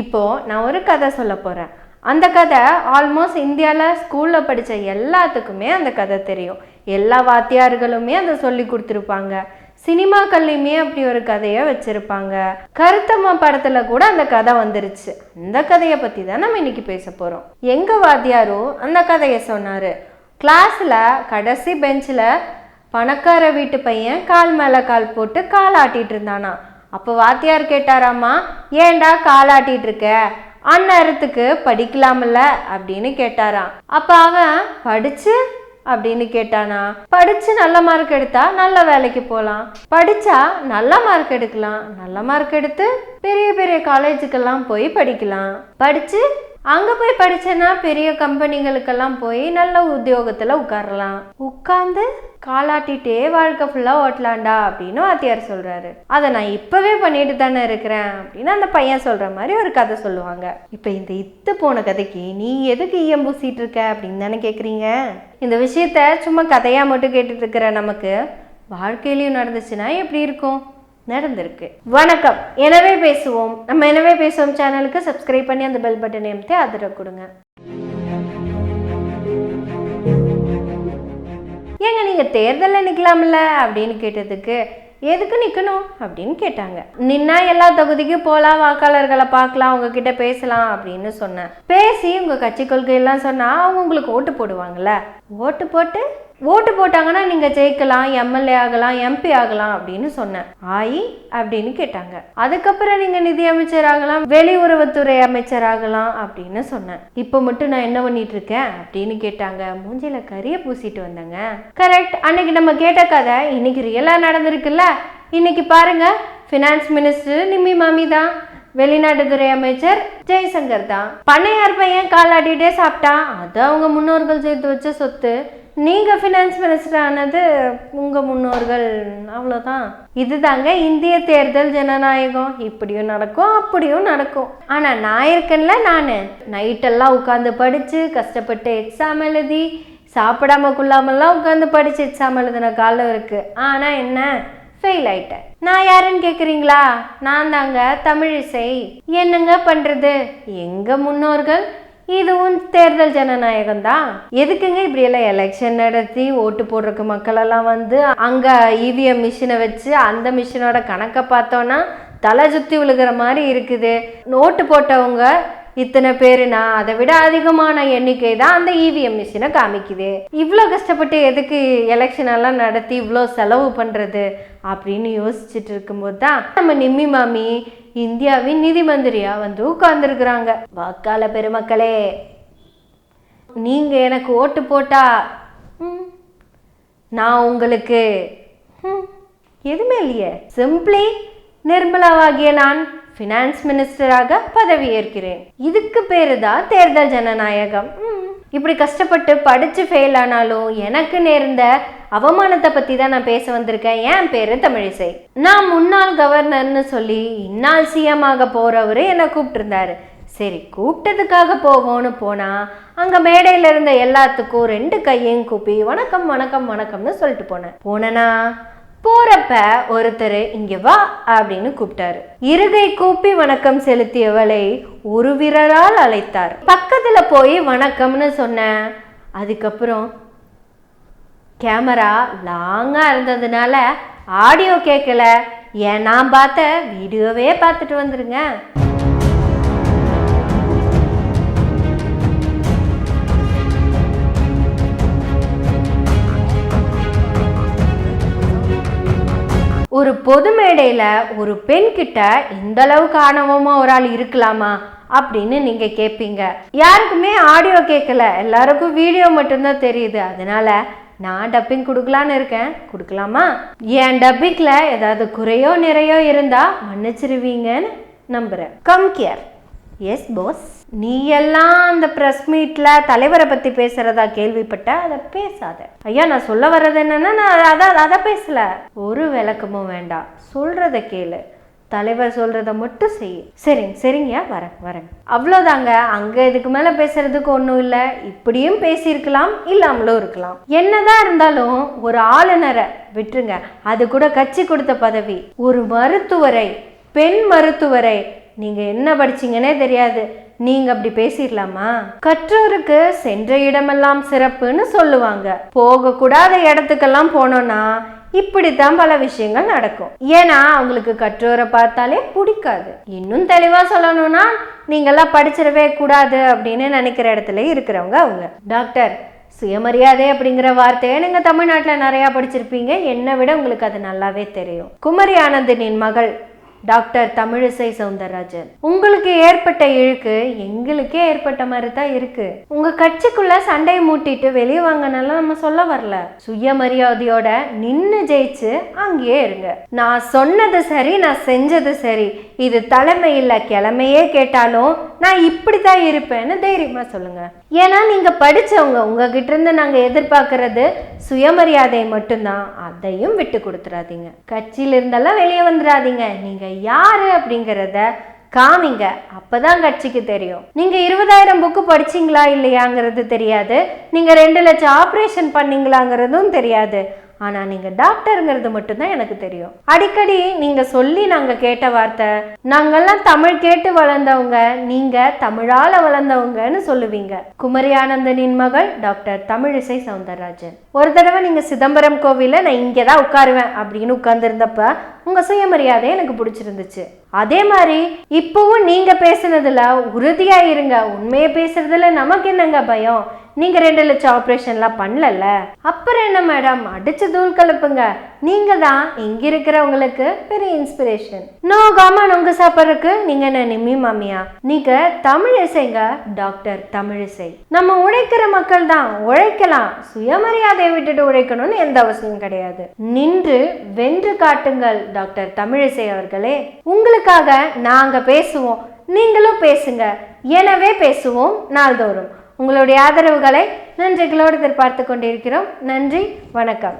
இப்போது நான் ஒரு கதை சொல்ல போகிறேன் அந்த கதை ஆல்மோஸ்ட் இந்தியாவில் ஸ்கூலில் படித்த எல்லாத்துக்குமே அந்த கதை தெரியும். எல்லா வாத்தியார்களுமே அதை சொல்லி கொடுத்துருப்பாங்க. சினிமாக்கள்லையுமே அப்படி ஒரு கதையை வச்சுருப்பாங்க. கருத்தம்மா படத்தில் கூட அந்த கதை வந்துருச்சு. அந்த கதையை பற்றி தான் நம்ம இன்றைக்கி பேச போகிறோம் எங்கள் வாத்தியாரும் அந்த கதையை சொன்னார். கிளாஸில் கடைசி பெஞ்சில் பணக்கார வீட்டு பையன் கால் மேலே கால் போட்டு கால் ஆட்டிகிட்டு இருந்தானா அப்போ வாத்தியார் கேட்டாராம்மா ஏன்டா காலாட்டிட்டு இருக்க? அந்நேரத்துக்கு படிக்கலாம்ல? அப்படின்னு கேட்டாராம். அப்போ அவன் படிச்சு? அப்படின்னு கேட்டானா. படிச்சு நல்ல மார்க் எடுத்தா நல்ல வேலைக்கு போகலாம் படிச்சா நல்ல மார்க் எடுக்கலாம். நல்ல மார்க் எடுத்து பெரிய பெரிய காலேஜுக்கெல்லாம் போய் படிக்கலாம். படிச்சு அங்க போய் படிச்சேன்னா பெரிய கம்பெனிகளுக்கெல்லாம் போய் நல்ல உத்தியோகத்துல உட்காரலாம். உட்காந்து காலாட்டிட்டே வாழ்க்கை ஃபுல்லாக ஓட்டலாம்டா அப்படின்னு வாத்தியார் சொல்கிறாரு அதை நான் இப்போவே பண்ணிட்டு தானே இருக்கிறேன் அப்படின்னு அந்த பையன் சொல்கிற மாதிரி ஒரு கதை சொல்லுவாங்க. இப்போ இந்த இத்து போன கதைக்கு நீ எதுக்கு ஈயம் பூசிட்டு இருக்க அப்படின்னு தானே கேட்குறீங்க இந்த விஷயத்த சும்மா கதையாக மட்டும் கேட்டுட்டு இருக்கிற நமக்கு வாழ்க்கையிலையும் நடந்துச்சுன்னா எப்படி இருக்கும்? நடந்திருக்கு. வணக்கம். எனவே பேசுவோம். நம்ம எனவே பேசுவோம் சேனலுக்கு சப்ஸ்கிரைப் பண்ணி அந்த பெல் பட்டனை அமைத்து ஆதரவு கொடுங்க. நீங்கள் நீங்க நிற்கலாம்ல நிக்கலாம்ல அப்படின்னு கேட்டதுக்கு எதுக்கு நிக்கணும்? அப்படின்னு கேட்டாங்க. நின்னா எல்லா தொகுதிக்கும் போகலாம் வாக்காளர்களை பார்க்கலாம் உங்ககிட்ட பேசலாம் அப்படின்னு சொன்னேன். பேசி உங்க கட்சி கொள்கையெல்லாம் சொன்னா அவங்க உங்களுக்கு ஓட்டு போடுவாங்கல்ல? ஓட்டு போட்டு ஓட்டு போட்டாங்கன்னா நீங்க ஜெயிக்கலாம் எம்எல்ஏ ஆகலாம் எம்பி ஆகலாம் அப்படின்னு சொன்னேன். ஆயி அப்படின்னு கேட்டாங்க. அதுக்கப்புறம் நீங்க நிதி அமைச்சர் ஆகலாம் வெளியுறவுத்துறை அமைச்சர் ஆகலாம் அப்படின்னு சொன்னேன். இப்போ மட்டும் நான் என்ன பண்ணிட்டு இருக்கேன் அப்படின்னு கேட்டாங்க. மூஞ்சில கறியை பூசிட்டு வந்தேங்க. கரெக்ட் அன்னைக்கு நம்ம கேட்ட கதை இன்னைக்கு ரியலா நடந்திருக்குல்ல? இன்னைக்கு பாருங்க ஃபினான்ஸ் மினிஸ்டர் நிம்மி மாமி தான். வெளிநாட்டுத்துறை அமைச்சர் ஜெய்சங்கர் தான். பண்ணையார் பையன் காலாட்டிகிட்டே சாப்பிட்டான். அது அவங்க முன்னோர்கள் சேர்த்து வச்ச சொத்து. நீங்கள் ஃபினான்ஸ் மினிஸ்டர் ஆனது உங்கள் முன்னோர்கள். அவ்வளோதான் இதுதாங்க இந்திய தேர்தல் ஜனநாயகம். இப்படியும் நடக்கும் அப்படியும் நடக்கும். ஆனால் நான் இருக்கேன்ல நான். நைட்டெல்லாம் உட்காந்து படித்து கஷ்டப்பட்டு எக்ஸாம் எழுதி சாப்பிடாம கொள்ளாமலாம் உட்காந்து படித்து எக்ஸாம் எழுதின காலம் இருக்குது ஆனால் என்ன? ஃபெயில் ஆயிட்டேன். நான் யாருன்னு கேட்குறீங்களா நான் தாங்க தமிழிசை. என்னங்க பண்ணுறது எங்கள் முன்னோர்கள்? இதுவும் தேர்தல் ஜனநாயகம் தான் எதுக்குங்க இப்படி எல்லாம் எலெக்ஷன் நடத்தி ஓட்டு போடுறதுக்கு மக்கள் எல்லாம் வந்து அங்க இவிஎம் மிஷினை வச்சு அந்த மிஷினோட கணக்கை பார்த்தோன்னா தலை சுத்தி விழுகிற மாதிரி இருக்குது. நோட்டு போட்டவங்க இத்தனை பேருனா அதை விட அதிகமான எண்ணிக்கை தான் அந்த இவிஎம் மிஷினை காமிக்குது. இவ்வளோ கஷ்டப்பட்டு எதுக்கு எலெக்ஷன் எல்லாம் நடத்தி இவ்வளோ செலவு பண்ணுறது அப்படின்னு யோசிச்சுட்டு இருக்கும்போது தான் நம்ம நிம்மி மாமி இந்தியாவின் நிதி மந்திரியாக வந்து உட்கார்ந்துருக்குறாங்க. வாக்காள பெருமக்களே நீங்கள் எனக்கு ஓட்டு போட்டா நான் உங்களுக்கு எதுவுமே இல்லையே. சிம்பிளி நிர்மலாவாகிய நான் ஃபினான்ஸ் மினிஸ்டராக பதவி ஏற்கிறேன் இதுக்கு பேரு தான் தேர்தல் ஜனநாயகம். ம். இப்படி கஷ்டப்பட்டு படித்து ஃபெயில் ஆனாலும் எனக்கு நேர்ந்த அவமானத்தை பற்றி தான் நான் பேச வந்திருக்கேன். என் பேர் தமிழிசை. நான் முன்னாள் கவர்னர்னு சொல்லி இந்நாள் சிஎம் ஆக போகிறவர் என்னை கூப்பிட்டுருந்தாரு. சரி கூப்பிட்டதுக்காக போவோன்னு போனால் அங்கே மேடையில் இருந்த எல்லாத்துக்கும் ரெண்டு கையையும் கூப்பி வணக்கம் வணக்கம் வணக்கம்னு சொல்லிட்டு போனேன். போனனா? போறப்ப ஒருத்தர் இங்க வா அப்படின்னு கூப்பிட்டாரு. இருகை கூப்பி வணக்கம் செலுத்தியவளை ஒரு விரலால் அழைத்தார். பக்கத்துல போய் வணக்கம்னு சொன்னேன் அதுக்கப்புறம் கேமரா லாங்கா இருந்ததுனால ஆடியோ கேட்கல ஏன் நான் பார்த்த வீடியோவே பார்த்துட்டு வந்துருங்க. ஒரு பொது மேடையில் ஒரு பெண்கிட்ட இந்த அளவுக்கு ஒரு ஆள் இருக்கலாமா? அப்படின்னு நீங்கள் கேட்பீங்க யாருக்குமே ஆடியோ கேட்கல எல்லாருக்கும் வீடியோ மட்டும்தான் தெரியுது. அதனால நான் டப்பிங் கொடுக்கலான்னு இருக்கேன். கொடுக்கலாமா? என் டப்பிங்கில் ஏதாவது குறையோ நிறையோ இருந்தால் மன்னிச்சிருவீங்கன்னு நம்புகிறேன் கம் கேர் எஸ் பாஸ் நீ எல்லாம் அந்த ப்ரெஸ் மீட்டில் தலைவரை பற்றி பேசுகிறதா கேள்விப்பட்ட அதை பேசாத. ஐயா நான் சொல்ல வர்றது என்னென்னா நான் அதை அதை பேசல. ஒரு விளக்கமும் வேண்டாம். சொல்கிறத கேளு. தலைவர் சொல்கிறத மட்டும் செய் சரிங்க சரிங்கய்யா வரேன் வரேன் அவ்வளோதாங்க அங்கே இதுக்கு மேலே பேசுறதுக்கு ஒன்றும் இல்லை. இப்படியும் பேசியிருக்கலாம் இல்லாமலும் இருக்கலாம். என்னதான் இருந்தாலும் ஒரு ஆளுநரை விட்டுருங்க. அது கூட கட்சி கொடுத்த பதவி. ஒரு மருத்துவரை பெண் மருத்துவரை நீங்கள் என்ன படிச்சீங்கன்னே தெரியாது. நீங்க அப்படி பேசிடலாமா கற்றோருக்கு சென்ற இடமெல்லாம் சிறப்புன்னு சொல்லுவாங்க. போகக்கூடாத இடத்துக்கெல்லாம் போனோம்னா இப்படித்தான் பல விஷயங்கள் நடக்கும். ஏன்னா அவங்களுக்கு கற்றோரை பார்த்தாலே பிடிக்காது. இன்னும் தெளிவா சொல்லணும்னா நீங்கெல்லாம் படிச்சிடவே கூடாது அப்படின்னு நினைக்கிற இடத்துல இருக்கிறவங்க அவங்க. டாக்டர் சுயமரியாதை அப்படிங்கிற வார்த்தையை நீங்க தமிழ்நாட்டில் நிறைய படிச்சிருப்பீங்க. என்னை விட உங்களுக்கு அது நல்லாவே தெரியும். குமரி ஆனந்தனின் மகள் டாக்டர் தமிழிசை சவுந்தரராஜன். உங்களுக்கு ஏற்பட்ட இழுக்கு எங்களுக்கே ஏற்பட்ட மாதிரி தான் இருக்கு. உங்க கட்சிக்குள்ள சண்டையை மூட்டிட்டு வெளியே வாங்கினாலும் நம்ம சொல்ல வரல. சுயமரியாதையோட நின்னு ஜெயிச்சு அங்கேயே இருங்க. நான் சொன்னது சரி நான் செஞ்சது சரி. இது தலைமை கிழமையே கேட்டாலும் நான் இப்படி தான் இருப்பேன்னு தைரியமாக சொல்லுங்கள் ஏன்னா நீங்கள் படித்தவங்க உங்ககிட்ட இருந்து எதிர்பார்க்குறது எதிர்பார்க்கறது சுயமரியாதை மட்டும்தான். அதையும் விட்டு கொடுத்துறாதீங்க. கட்சியில் இருந்தெல்லாம் வெளியே வந்துடாதீங்க நீங்கள் யார் அப்படிங்கிறத காமிங்க. அப்பதான் கட்சிக்கு தெரியும். நீங்க இருபதாயிரம் புக்கு படிச்சீங்களா இல்லையாங்கிறது தெரியாது. நீங்க ரெண்டு லட்சம் ஆப்ரேஷன் பண்ணீங்களாங்கிறதும் தெரியாது. ஆனால் நீங்கள் டாக்டருங்கிறது மட்டும்தான் எனக்கு தெரியும். அடிக்கடி நீங்கள் சொல்லி நாங்கள் கேட்ட வார்த்தை நாங்கெல்லாம் தமிழ் கேட்டு வளர்ந்தவங்க நீங்கள் தமிழால் வளர்ந்தவங்கன்னு சொல்லுவீங்க. குமரி ஆனந்தனின் மகள் டாக்டர் தமிழிசை சவுந்தரராஜன். ஒரு தடவை நீங்கள் சிதம்பரம் கோவிலில் நான் இங்கே தான் உட்காருவேன் அப்படின்னு உட்கார்ந்துருந்தப்ப உங்கள் சுயமரியாதை எனக்கு பிடிச்சிருந்துச்சு. அதே மாதிரி இப்போவும் நீங்கள் பேசுனதில் உறுதியாக இருங்க. உண்மையை பேசுறதுல நமக்கு என்னங்க பயம்? நீங்கள் ரெண்டு லட்சம் ஆப்ரேஷன்லாம் பண்ணலல்ல? அப்புறம் என்ன மேடம் அடிச்சு தூள் கலப்புங்க. நீங்கள் தான் இங்கே இருக்கிறவங்களுக்கு பெரிய இன்ஸ்பிரேஷன் நோகாம நொங்கு சாப்பிட்றதுக்கு நீங்கள் என்ன நிம்மி மாமியா? நீங்க தமிழ் இசைங்க டாக்டர் தமிழிசை நம்ம உழைக்கிற மக்கள் தான் உழைக்கலாம். சுயமரியாதையை விட்டுட்டு உழைக்கணும்னு எந்த அவசியம் கிடையாது. நின்று வென்று காட்டுங்கள் டாக்டர் தமிழிசை அவர்களே. உங்களுக்காக நாங்கள் பேசுவோம். நீங்களும் பேசுங்க. எனவே பேசுவோம் நாள்தோறும். உங்களுடைய ஆதரவுகளை நன்றிகளோடு எதிர்பார்த்து கொண்டிருக்கிறோம். நன்றி வணக்கம்.